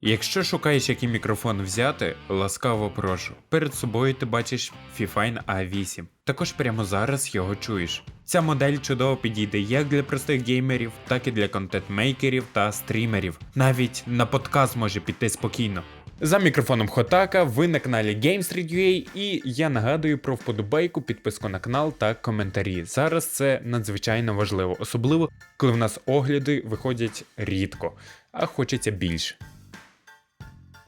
Якщо шукаєш, який мікрофон взяти, ласкаво прошу. Перед собою ти бачиш Fifine A8. Також прямо зараз його чуєш. Ця модель чудово підійде як для простих геймерів, так і для контент-мейкерів та стрімерів. Навіть на подкаст може піти спокійно. За мікрофоном Хотака, ви на каналі GameStreet.ua і я нагадую про вподобайку, підписку на канал та коментарі. Зараз це надзвичайно важливо, особливо коли в нас огляди виходять рідко, а хочеться більше.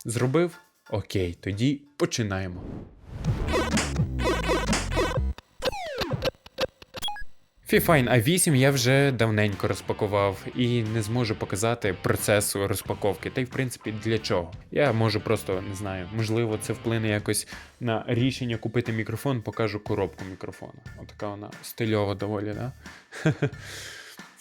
Зробив? Окей, тоді починаємо. Fifine A8 я вже давненько розпакував і не зможу показати процесу розпаковки. Та й в принципі для чого? Я можу просто не знаю, можливо, це вплине якось на рішення купити мікрофон, покажу коробку мікрофона. Отака вона стильова доволі, да?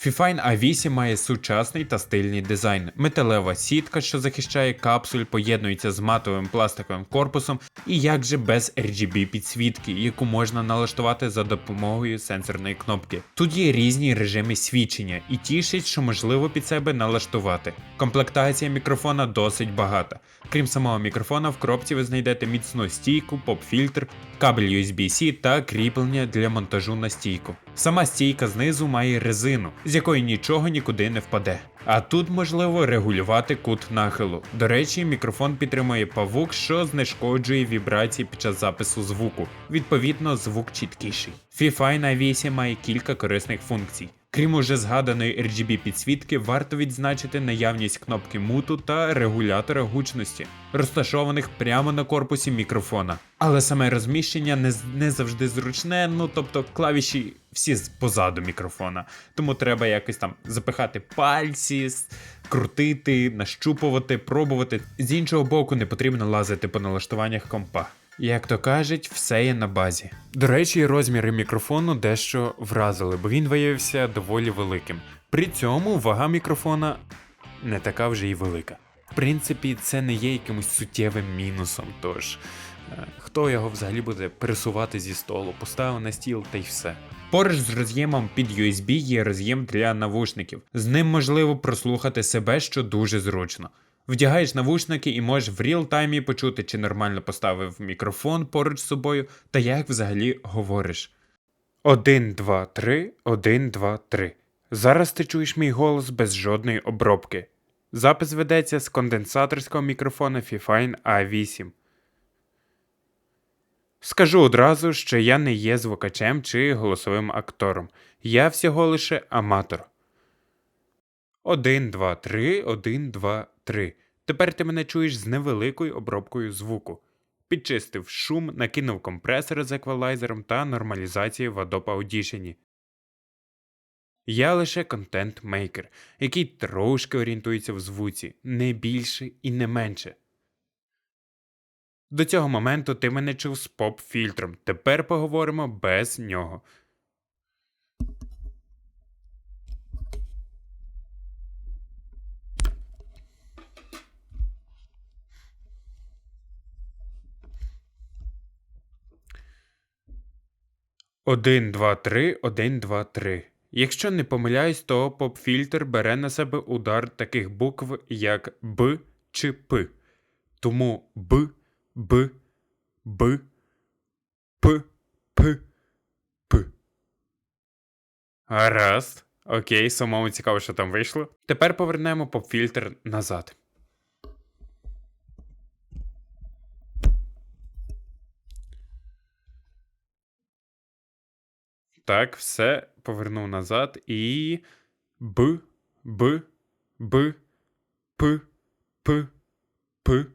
Fifine A8 має сучасний та стильний дизайн. Металева сітка, що захищає капсуль, поєднується з матовим пластиковим корпусом і як же без RGB підсвітки, яку можна налаштувати за допомогою сенсорної кнопки. Тут є різні режими свідчення і тішить, що можливо під себе налаштувати. Комплектація мікрофона досить багата. Крім самого мікрофона, в коробці ви знайдете міцну стійку, поп-фільтр, кабель USB-C та кріплення для монтажу на стійку. Сама стійка знизу має резину, з якої нічого нікуди не впаде. А тут можливо регулювати кут нахилу. До речі, мікрофон підтримує павук, що знешкоджує вібрації під час запису звуку. Відповідно, звук чіткіший. FIFI на 8 має кілька корисних функцій. Крім уже згаданої RGB підсвітки, варто відзначити наявність кнопки муту та регулятора гучності, розташованих прямо на корпусі мікрофона. Але саме розміщення не, не завжди зручне, ну тобто клавіші всі позаду мікрофона. Тому треба якось там запихати пальці, крутити, нащупувати, пробувати. З іншого боку, не потрібно лазити по налаштуваннях компа. Як то кажуть, все є на базі. До речі, розміри мікрофону дещо вразили, бо він виявився доволі великим. При цьому вага мікрофона не така вже й велика. В принципі, це не є якимось суттєвим мінусом, тож е, хто його взагалі буде пересувати зі столу, поставив на стіл та й все. Поруч з роз'ємом під USB є роз'єм для навушників. З ним можливо прослухати себе, що дуже зручно. Вдягаєш навушники і можеш в реал-таймі почути, чи нормально поставив мікрофон поруч з собою, та як взагалі говориш. 1, 2, 3, 1, 2, 3. Зараз ти чуєш мій голос без жодної обробки. Запис ведеться з конденсаторського мікрофона Fifine A8. Скажу одразу, що я не є звукачем чи голосовим актором. Я всього лише аматор. 1, 2, 3, 1, 2, 3. Тепер ти мене чуєш з невеликою обробкою звуку. Підчистив шум, накинув компресор з еквалайзером та нормалізацію в Adobe Audition. Я лише контент-мейкер, який трошки орієнтується в звуці, не більше і не менше. До цього моменту ти мене чув з поп-фільтром. Тепер поговоримо без нього. Один, два, три, один, два, три. Якщо не помиляюсь, то поп-фільтр бере на себе удар таких букв, як Б чи П. Тому Б, Б, Б, П, П, П. Гаразд. Окей, самому цікаво, що там вийшло. Тепер повернемо поп-фільтр назад. Так, все повернув назад і. Б, Б, Б, П, П, П.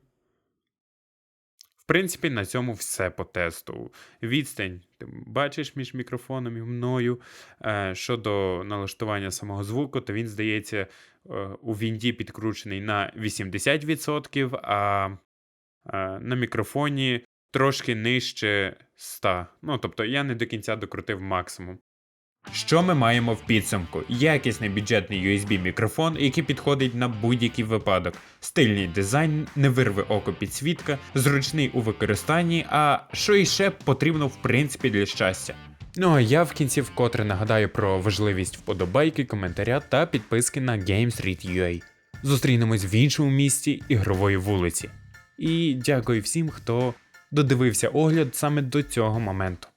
В принципі, на цьому все по тесту. Відстань ти бачиш між мікрофоном і мною. Е, щодо налаштування самого звуку, то він, здається, е, у Вінді підкручений на 80%, а е, на мікрофоні трошки нижче 100. Ну, тобто я не до кінця докрутив максимум. Що ми маємо в підсумку? Якісний бюджетний USB мікрофон, який підходить на будь-який випадок, стильний дизайн, не вирве око підсвітка, зручний у використанні, а що іще потрібно в принципі для щастя. Ну а я в кінці вкотре нагадаю про важливість вподобайки, коментаря та підписки на GameStreet.ua. Зустрінемось в іншому місті ігрової вулиці. І дякую всім, хто додивився огляд саме до цього моменту.